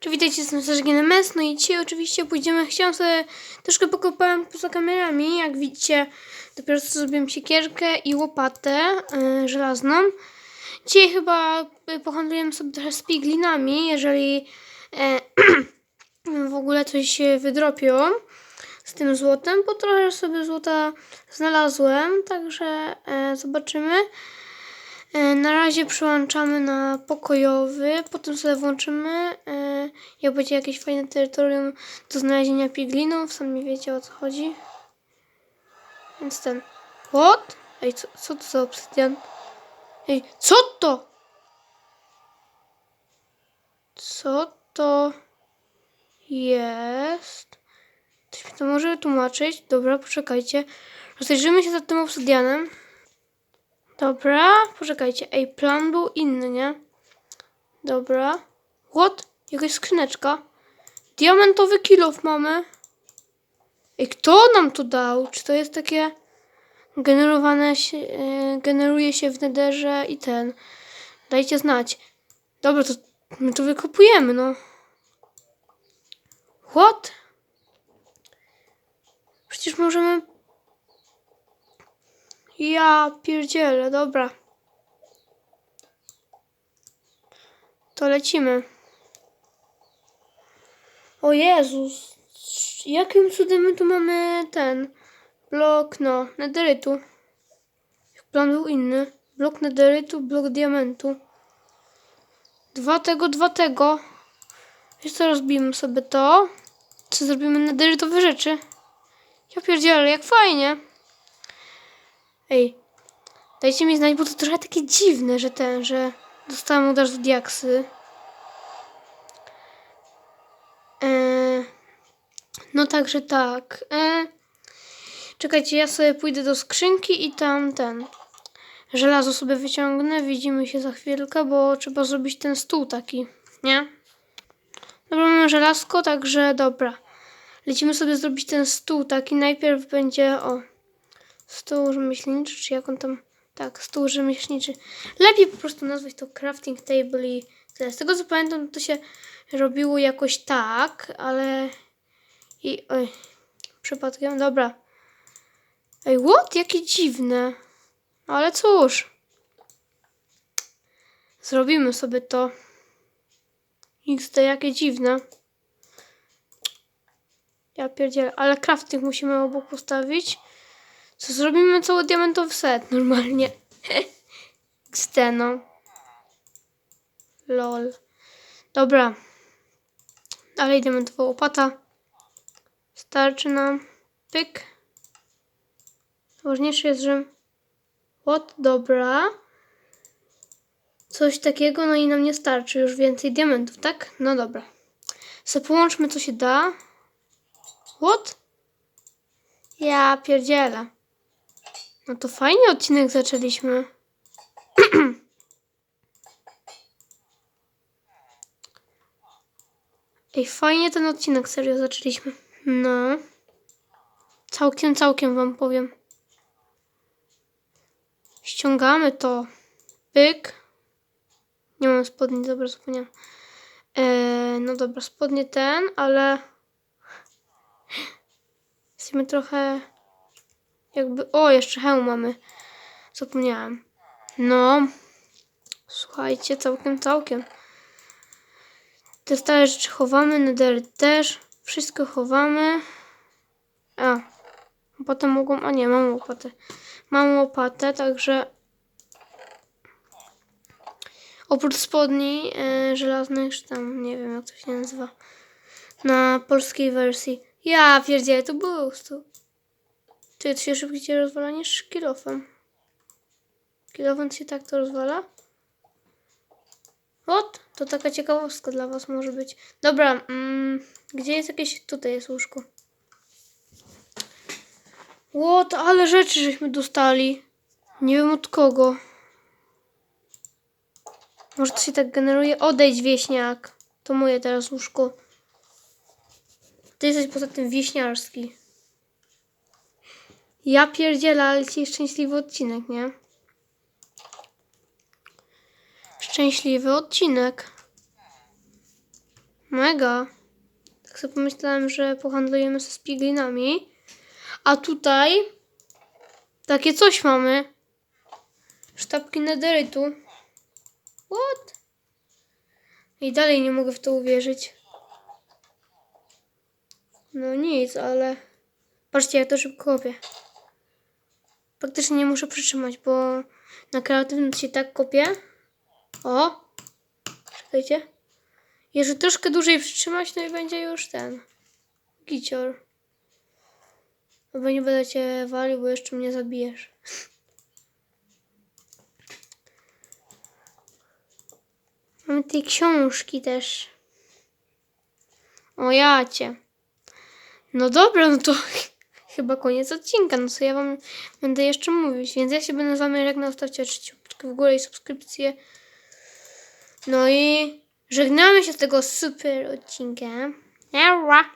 Czy witajcie, jestem Sergien MS, no i dzisiaj oczywiście pójdziemy, chciałam sobie, troszkę pokopałem poza kamerami, jak widzicie, dopiero co zrobiłem siekierkę i łopatę y, żelazną. Dzisiaj chyba y, pohandlujemy sobie trochę z piglinami, jeżeli e, w ogóle coś się wydropią z tym złotem, bo trochę sobie złota znalazłem, także e, zobaczymy. E, Na razie przyłączamy na pokojowy, potem sobie włączymy, e, jak będzie jakieś fajne terytorium do znalezienia piglinów, sami wiecie o co chodzi. Więc ten. What? Ej, co, co to za obsydian? Ej, co to? Co to jest? Ktoś mi to może wytłumaczyć? Dobra, poczekajcie. Rozejrzymy się za tym obsydianem. Dobra, poczekajcie. Ej, plan był inny, nie? Dobra. What? Jakaś skrzyneczka. Diamentowy kilof mamy. Ej, kto nam to dał? Czy to jest takie generowane się, e, generuje się w nederze i ten. Dajcie znać. Dobra, to my to wykopujemy, no. What? Przecież możemy ja pierdzielę, dobra. To lecimy. O Jezus. Jakim cudem my tu mamy ten blok, no, nederytu. Plan był inny. Blok nederytu, blok diamentu. Dwa tego, dwa tego. Co, rozbijmy sobie to. Co zrobimy nederytowe rzeczy. Ja pierdzielę, jak fajnie. Ej, dajcie mi znać, bo to trochę takie dziwne, że ten, że dostałem udar z diaksy. Eee, no także tak. Eee, czekajcie, ja sobie pójdę do skrzynki i tam ten żelazo sobie wyciągnę. Widzimy się za chwilkę, bo trzeba zrobić ten stół taki, nie? Dobra, mamy żelazko, także dobra. Lecimy sobie zrobić ten stół taki. Najpierw będzie, o, Stół rzemieślniczy, czy jak on tam... Tak, stół rzemieślniczy. Lepiej po prostu nazwać to crafting table i tyle. Z tego co pamiętam, to się robiło jakoś tak, ale... I... Oj, przypadkiem, dobra. Ej, what? Jakie dziwne. Ale cóż. Zrobimy sobie to. XD, jakie dziwne. Ja pierdzielę, ale crafting musimy obok postawić. Co zrobimy cały diamentowy set normalnie. Xteno. Lol. Dobra. Dalej diamentowa łopata. Starczy nam. Pyk. Ważniejsze jest, że... What? Dobra. Coś takiego, no i nam nie starczy już więcej diamentów, tak? No dobra. So połączmy co się da. What? Ja pierdzielę. No to fajnie odcinek zaczęliśmy. Ej, fajnie ten odcinek serio zaczęliśmy. No. Całkiem, całkiem wam powiem. Ściągamy to. Pyk. Nie mam spodni, dobra, zapomniałam. Eee, no dobra, spodnie ten, ale... Jesteśmy trochę... Jakby... O, jeszcze hełm mamy. Zapomniałam. No. Słuchajcie, całkiem, całkiem. Te stare rzeczy chowamy, nedery też. Wszystko chowamy. A. Potem mogą... A nie, mam łopatę. Mam łopatę, także... Oprócz spodni e, żelaznych, czy tam nie wiem jak to się nazywa. Na polskiej wersji. Ja pierdzielę, to było to. Ty, to się szybciej rozwala niż kilofem. Kilofem się tak to rozwala? Ot, to taka ciekawostka dla was może być. Dobra, mm, gdzie jest jakieś... Tutaj jest łóżko. Łot, ale rzeczy żeśmy dostali. Nie wiem od kogo. Może to się tak generuje? Odejdź, wieśniak. To moje teraz łóżko. Ty jesteś poza tym wieśniarski. Ja pierdzielę, ale ci szczęśliwy odcinek, nie? Szczęśliwy odcinek. Mega. Tak sobie pomyślałem, że pohandlujemy ze spiglinami. A tutaj takie coś mamy. Sztabki nederytu. What? I dalej nie mogę w to uwierzyć. No nic, ale... Patrzcie, jak to szybko kopię. Praktycznie nie muszę przytrzymać, bo na kreatywnym się tak kopię. O! Czekajcie. Jeżeli troszkę dłużej przytrzymać, no i będzie już ten. Gicior. Albo nie będę cię walił, bo jeszcze mnie zabijesz. Mamy tej książki też. O jacie. No dobra, no to chyba koniec odcinka. No co ja wam będę jeszcze mówić. Więc ja się będę z wami żegnał. Stawcie oczywiście łapeczkę w górę i subskrypcję. No i żegnamy się z tego super odcinka. Ała.